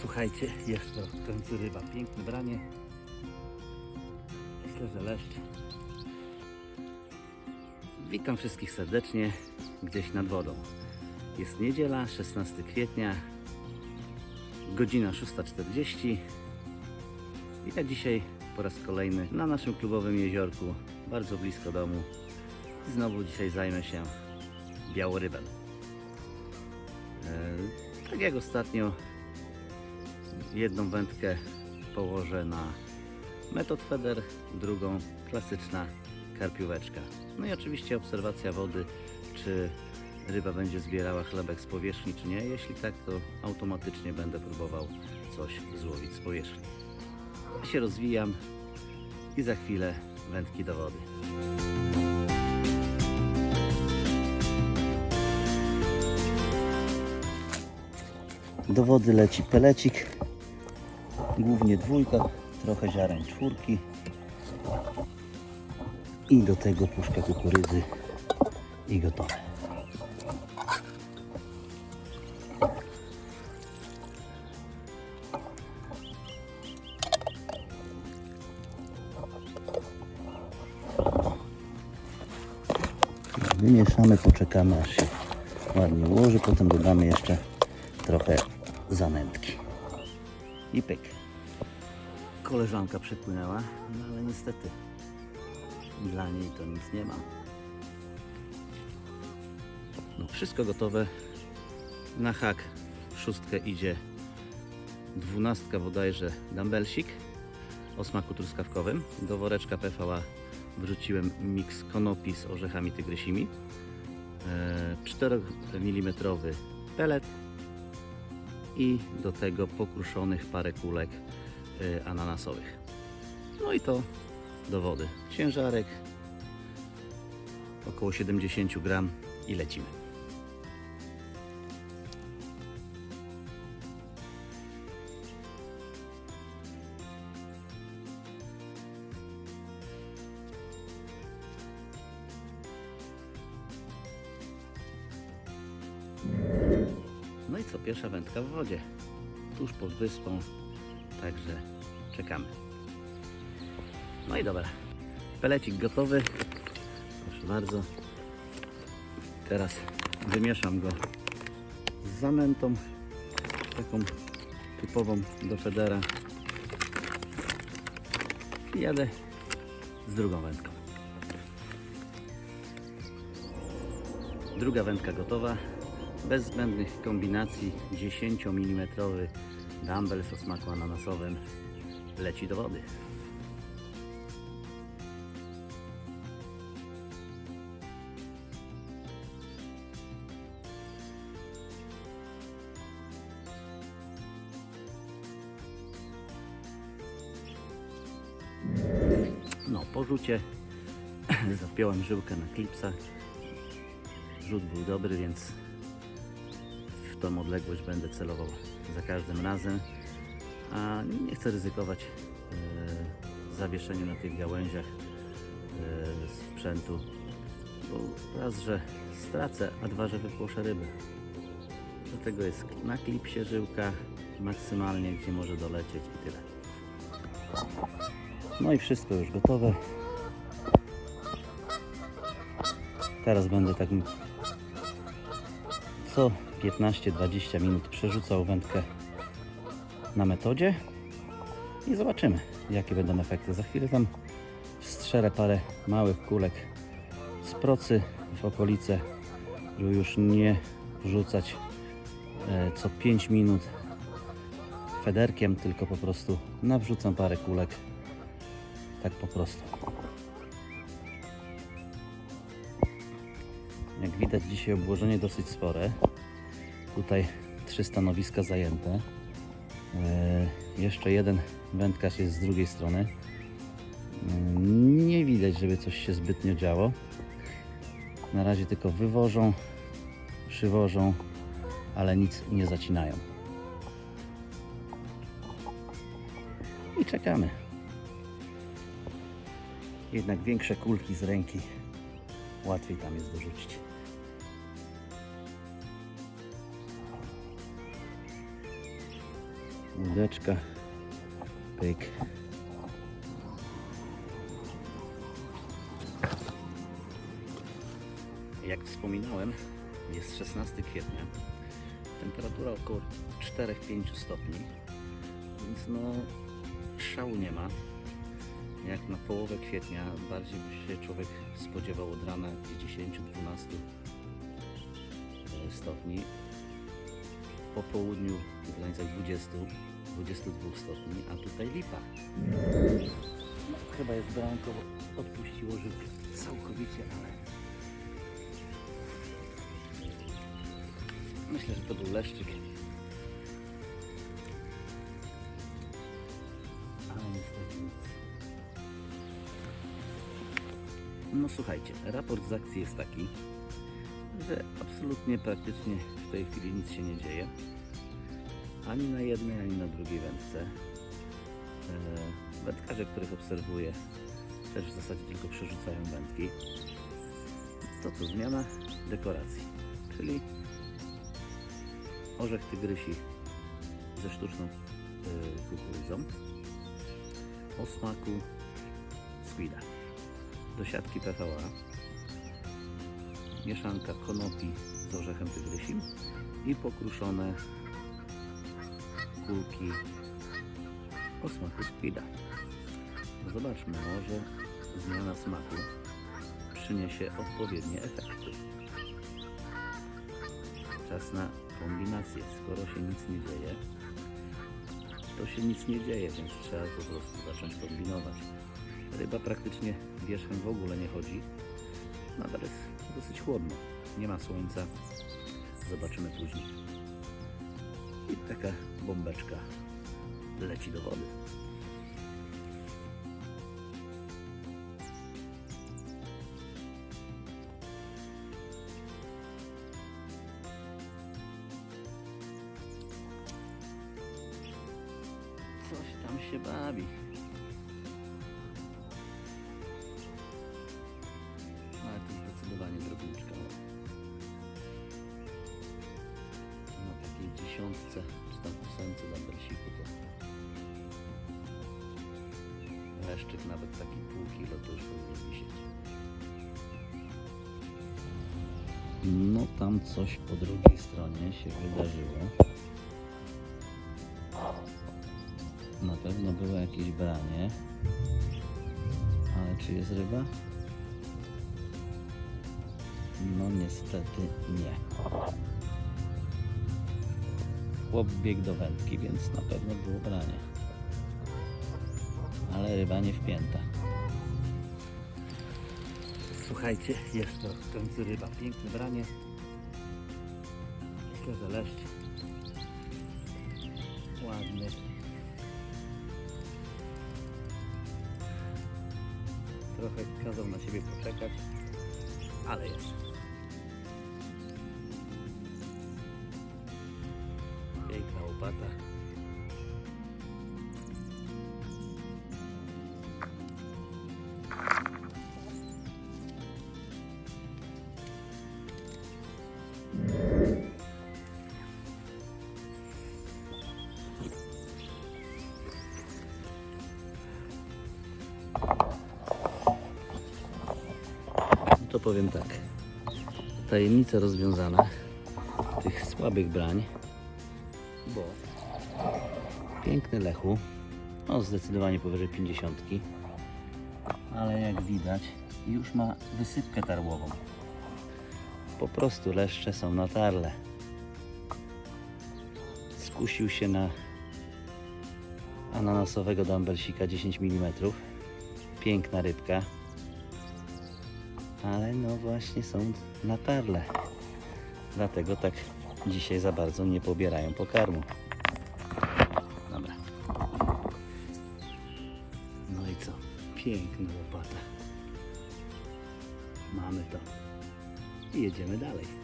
Słuchajcie, to w końcu ryba. Piękne branie. Myślę, że leszcz. Witam wszystkich serdecznie gdzieś nad wodą. Jest niedziela, 16 kwietnia, godzina 6.40. I ja dzisiaj po raz kolejny na naszym klubowym jeziorku, bardzo blisko domu. I znowu dzisiaj zajmę się białorybem. E, tak jak ostatnio, jedną wędkę położę na metod feder, drugą klasyczna karpióweczka. No i oczywiście obserwacja wody, czy ryba będzie zbierała chlebek z powierzchni, czy nie. Jeśli tak, to automatycznie będę próbował coś złowić z powierzchni. Ja się rozwijam i za chwilę wędki do wody. Do wody leci pelecik, głównie dwójka, trochę ziaren czwórki i do tego puszka kukurydzy i gotowe. Wymieszamy, poczekamy aż się ładnie ułoży, potem dodamy jeszcze trochę zanętki. I pyk. Koleżanka przypłynęła, no ale niestety dla niej to nic nie ma. No wszystko gotowe. Na hak szóstkę idzie dwunastka bodajże dumbbellsik o smaku truskawkowym. Do woreczka PVA wrzuciłem miks konopi z orzechami tygrysimi. E, 4 mm pelet i do tego pokruszonych parę kulek ananasowych. No i to do wody. Ciężarek około 70 gram i lecimy. No i co, pierwsza wędka w wodzie, tuż pod wyspą, także czekamy. No i dobra, pelecik gotowy, proszę bardzo. Teraz wymieszam go z zanętą, taką typową do federa i jadę z drugą wędką. Druga wędka gotowa, bez zbędnych kombinacji 10 mm dumbbell o smaku ananasowym leci do wody. No, po rzucie zapiąłem żyłkę na klipsach. Rzut był dobry, więc w tą odległość będę celował za każdym razem. A nie chcę ryzykować e, na tych gałęziach e, sprzętu, bo raz, że stracę, a dwa, że wypłoszę rybę. Dlatego jest na klipsie żyłka maksymalnie, gdzie może dolecieć i tyle. No i wszystko już gotowe. Teraz będę tak co 15-20 minut przerzucał wędkę na metodzie i zobaczymy jakie będą efekty. Za chwilę tam strzelę parę małych kulek z procy w okolice, żeby już nie wrzucać e, co 5 minut federkiem, tylko po prostu nawrzucam parę kulek tak po prostu. Jak widać dzisiaj obłożenie dosyć spore. Tutaj trzy stanowiska zajęte. E, jeszcze jeden wędkarz jest z drugiej strony. E, Nie widać, żeby coś się zbytnio działo. Na razie tylko wywożą, przywożą, ale nic nie zacinają. I czekamy. Jednak większe kulki z ręki łatwiej tam jest dorzucić. Łódeczka. Pyk. Jak wspominałem, jest 16 kwietnia. Temperatura około 4-5 stopni, więc no szału nie ma. Jak na połowę kwietnia bardziej by się człowiek spodziewał od rana jakieś 10-12 stopni. Po południu w granicach 20, 22 stopni, a tutaj lipa. No, chyba jest branko, bo odpuściło żywkę całkowicie, ale myślę, że to był leszczyk. Ale niestety nic. No słuchajcie, raport z akcji jest taki, że absolutnie praktycznie w tej chwili nic się nie dzieje. Ani na jednej, ani na drugiej wędce. E, Wędkarze, których obserwuję, też w zasadzie tylko przerzucają wędki. To co, zmiana dekoracji, czyli orzech tygrysi ze sztuczną y, kukurydzą o smaku squida. Do siatki PVA mieszanka konopi z orzechem tygrysim i pokruszone kulki o smaku squida. Zobaczmy, może zmiana smaku przyniesie odpowiednie efekty. Czas na kombinację. Skoro się nic nie dzieje, to się nic nie dzieje, więc trzeba po prostu zacząć kombinować. Ryba praktycznie wierzchem w ogóle nie chodzi. Nadal jest dosyć chłodno. Nie ma słońca. Zobaczymy później. I taka bombeczka leci do wody. Coś tam się bawi. Ale to zdecydowanie drobniczka. Dziesiątce czy tam ósemce dumbbellsiku to leszczyk nawet taki pół kilo to już powinien wisieć. No tam coś po drugiej stronie się wydarzyło. Na pewno było jakieś branie. Ale czy jest ryba? No niestety nie. Chłop biegł do wędki, więc na pewno było branie. Ale ryba nie wpięta. Słuchajcie, jest to w końcu ryba. Piękne branie. Myślę, że leszcz. Ładny. Trochę kazał na siebie poczekać, ale jest. Łopata. To powiem tak. Tajemnica rozwiązana tych słabych brań, bo piękny lechu, no zdecydowanie powyżej 50, ale jak widać już ma wysypkę tarłową. Po prostu leszcze są na tarle. Skusił się na ananasowego dumbbellsika 10 mm. Piękna rybka, ale no właśnie są na tarle. Dlatego tak dzisiaj za bardzo nie pobierają pokarmu. Dobra. No i co? Piękna łopata. Mamy to. I jedziemy dalej.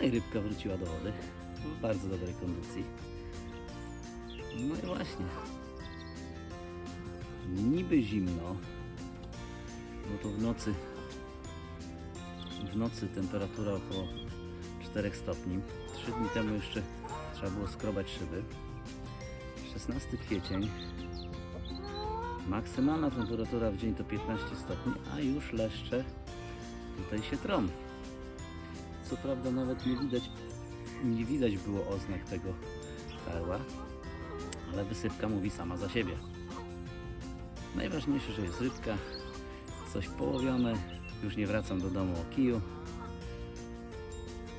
No i rybka wróciła do wody. W bardzo dobrej kondycji. No i właśnie. Niby zimno, bo to w nocy w nocy temperatura około 4 stopni. 3 dni temu jeszcze trzeba było skrobać szyby. 16 kwiecień. Maksymalna temperatura w dzień to 15 stopni, a już leszcze tutaj się trom. Co prawda nawet nie widać, nie widać było oznak tego karła, ale wysypka mówi sama za siebie. Najważniejsze, że jest rybka, coś połowione, już nie wracam do domu o kiju.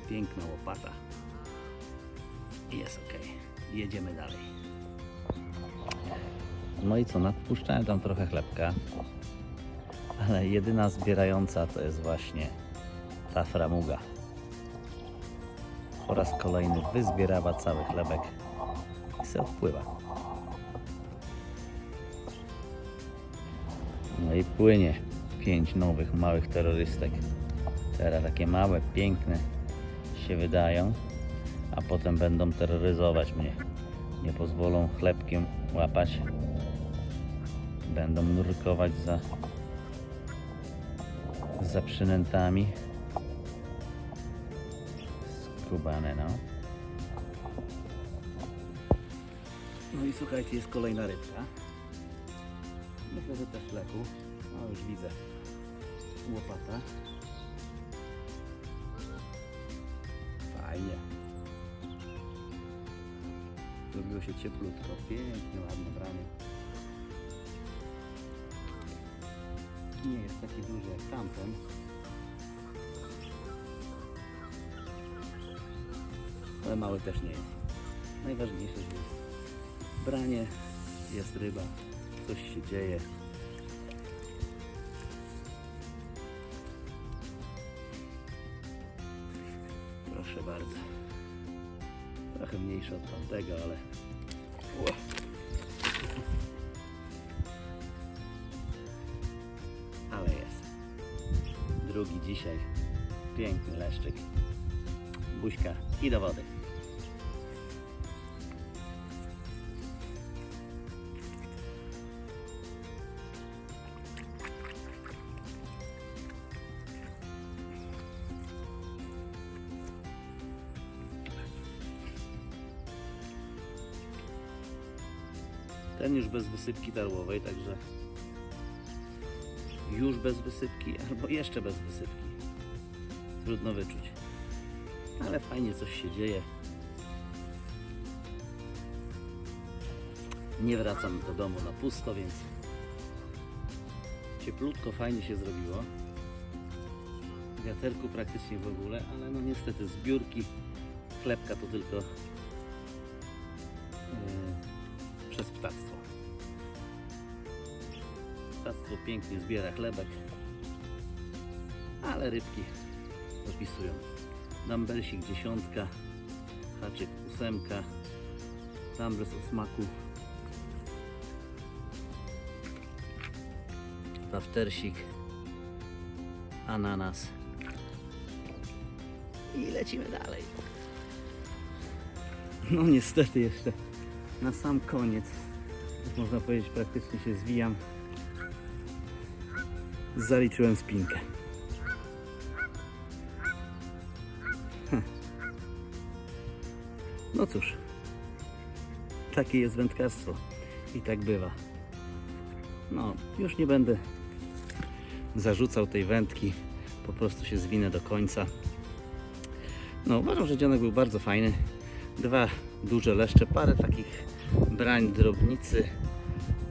Piękna łopata. Jest ok. Jedziemy dalej. No i co, nadpuszczałem tam trochę chlebka, ale jedyna zbierająca to jest właśnie ta framuga. Po raz kolejny wyzbierała cały chlebek i se odpływa. No i płynie pięć nowych małych terrorystek. Teraz takie małe, piękne się wydają, a potem będą terroryzować mnie. Nie pozwolą chlebkiem łapać. Będą nurkować za, za przynętami. Skubane, no. No i słuchajcie, jest kolejna rybka. Myślę, że też leku. No już widzę łopata. Fajnie. Zrobiło się cieplutko. Pięknie, ładne branie. Nie jest taki duży jak tamten. Ale mały też nie jest. Najważniejsze, że jest branie, jest ryba, coś się dzieje. Proszę bardzo. Trochę mniejszy od tamtego, ale. Ło. Ale jest. Drugi dzisiaj. Piękny leszczyk. Buźka i do wody. Ten już bez wysypki darłowej, także już bez wysypki albo jeszcze bez wysypki. Trudno wyczuć. Ale fajnie coś się dzieje. Nie wracam do domu na pusto, więc cieplutko, fajnie się zrobiło. Wiaterku praktycznie w ogóle, ale no niestety zbiórki chlebka to tylko yy, przez ptactwo. Ptactwo pięknie zbiera chlebek, ale rybki dopisują. Dumbbellsik dziesiątka, haczyk ósemka, dumbbells o smaku, taftersik, ananas i lecimy dalej. No niestety jeszcze na sam koniec, można powiedzieć praktycznie się zwijam, zaliczyłem spinkę. Hm. No cóż, takie jest wędkarstwo i tak bywa. No, już nie będę zarzucał tej wędki, po prostu się zwinę do końca. No, uważam, że dzionek był bardzo fajny. Dwa duże leszcze, parę takich brań drobnicy.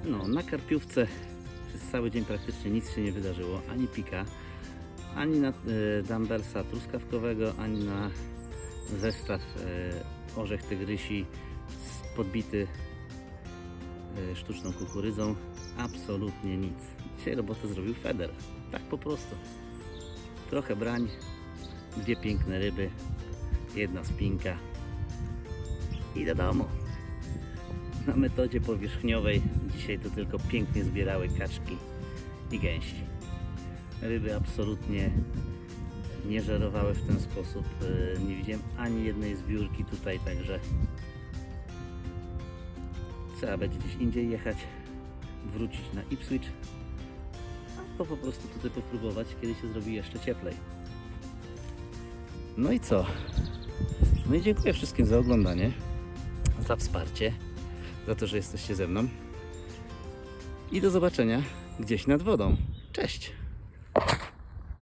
No, na karpiówce cały dzień praktycznie nic się nie wydarzyło, ani pika, ani na dumbbellsa truskawkowego, ani na zestaw e, orzech tygrysi podbity e, sztuczną kukurydzą. Absolutnie nic. Dzisiaj robotę zrobił Feder. Tak po prostu. Trochę brań, dwie piękne ryby, jedna spinka i do domu. Na metodzie powierzchniowej dzisiaj to tylko pięknie zbierały kaczki i gęsi. Ryby absolutnie nie żerowały w ten sposób. E, Nie widziałem ani jednej zbiórki tutaj, także trzeba będzie gdzieś indziej jechać, wrócić na Ipswich, albo po prostu tutaj popróbować, kiedy się zrobi jeszcze cieplej. No i co? No i dziękuję wszystkim za oglądanie, za wsparcie, za to, że jesteście ze mną. I do zobaczenia gdzieś nad wodą. Cześć!